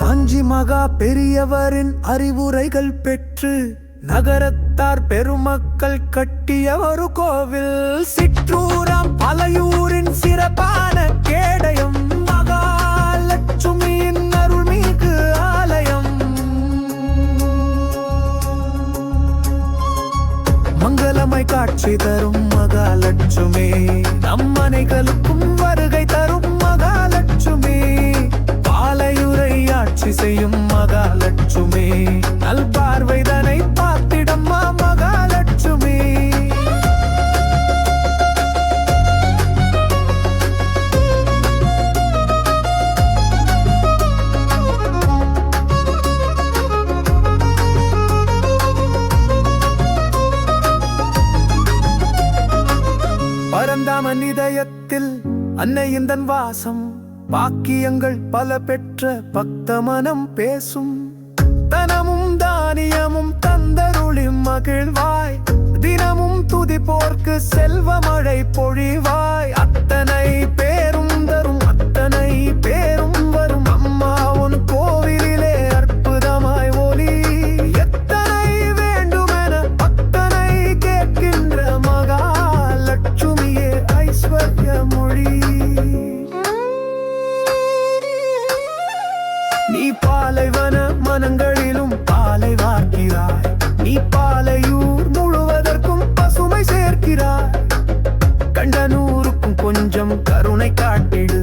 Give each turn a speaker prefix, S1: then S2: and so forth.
S1: காஞ்சி மகா பெரியவரின் அறிவுரைகள் பெற்று நகரத்தார் பெருமக்கள் கட்டிய ஒரு கோவில். சிற்றூராம் பலையூரின் சிறப்பான கேடயம் மகாலட்சுமியின் அருள்மிகு ஆலயம். மங்களமாய் காட்சி தரும் மகாலட்சுமி நம் மனைகளுக்கும் வருகை இதயத்தில் அன்னையின் தன் வாசம் பாக்கியங்கள் பல பெற்ற பக்தமனம் பேசும். தனமும் தானியமும் தந்தருளி மகிழ்வாய் தினமும் துதிப்போர்க்கு செல்வ மழை பொழிவாய் அத்தனை வானங்களிலும் பாலை வார்க்கிறாய். நீ பாலையூர் முழுவதற்கும் பசுமை சேர்க்கிறாய். கண்ட நூறுக்கும் கொஞ்சம் கருணை காட்டிடு.